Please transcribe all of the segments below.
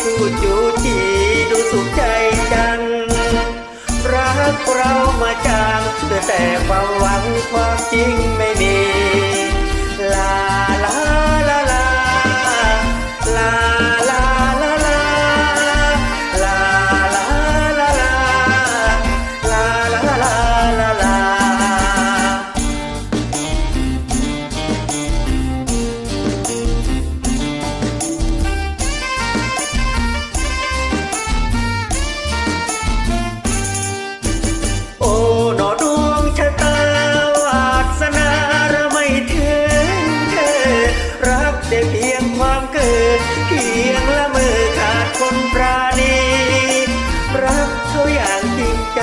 คู่จูจีดูสุขใจจัง รักเรามาจางแต่ความหวังความจริงไม่มี ได้เพียงความเกิดเพียงละเมอขาดคนปราณีรักเขาอย่างจริงใจ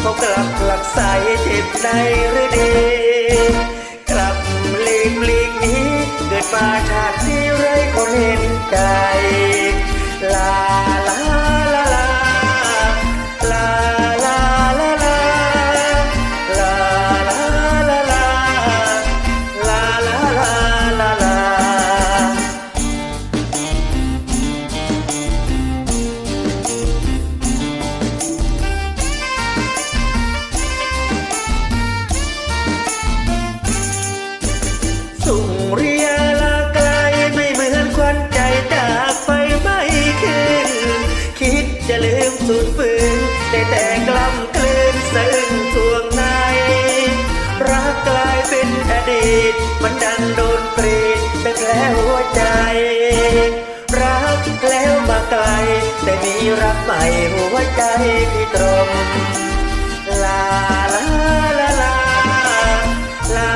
เขากลับหลักใสเจ็บในหรือดีกลับหลีกหลีกหนี้เกิดมาชาติที่ไรคนเห็นใจ จะลืมสูญฝืนได้แต่กล้ำกลืนซึ้งทวงในรักกลายเป็นอดีต มันดังโดนกรีดเป็นแผลหัวใจ รักแล้วมาไกล แต่มีรักใหม่หัวใจพี่ตรงลาลาลาลาลา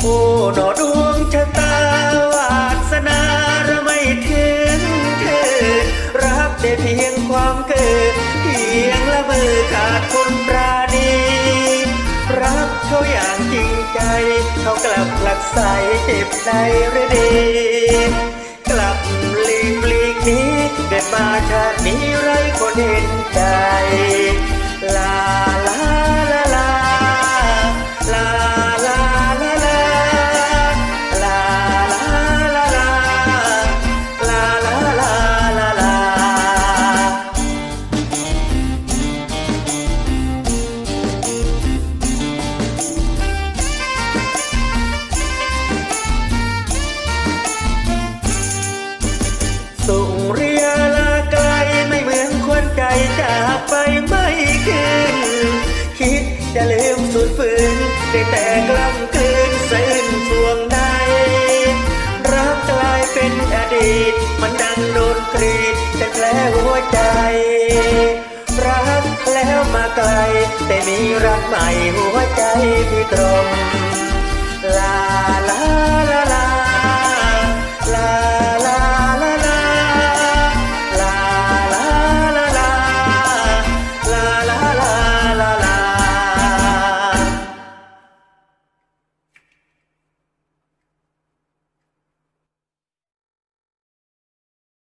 โอ้หนอดวงชะตาวาสนาเราไม่ถึงเธอรักได้เพียงความเกิด เพียงละเมอขาดคนปราณีรักเขาอย่างจริงใจ เขากลับหลักใสเจ็บในระดีกลับหลีกหลีกนี้เกิดมาชาตินี้ไรคนเห็นใจ ลาลา แผลหัวใจ รักแล้วมาไกล แต่มีรักใหม่หัวใจพี่ตรง ลาลาลาลาลา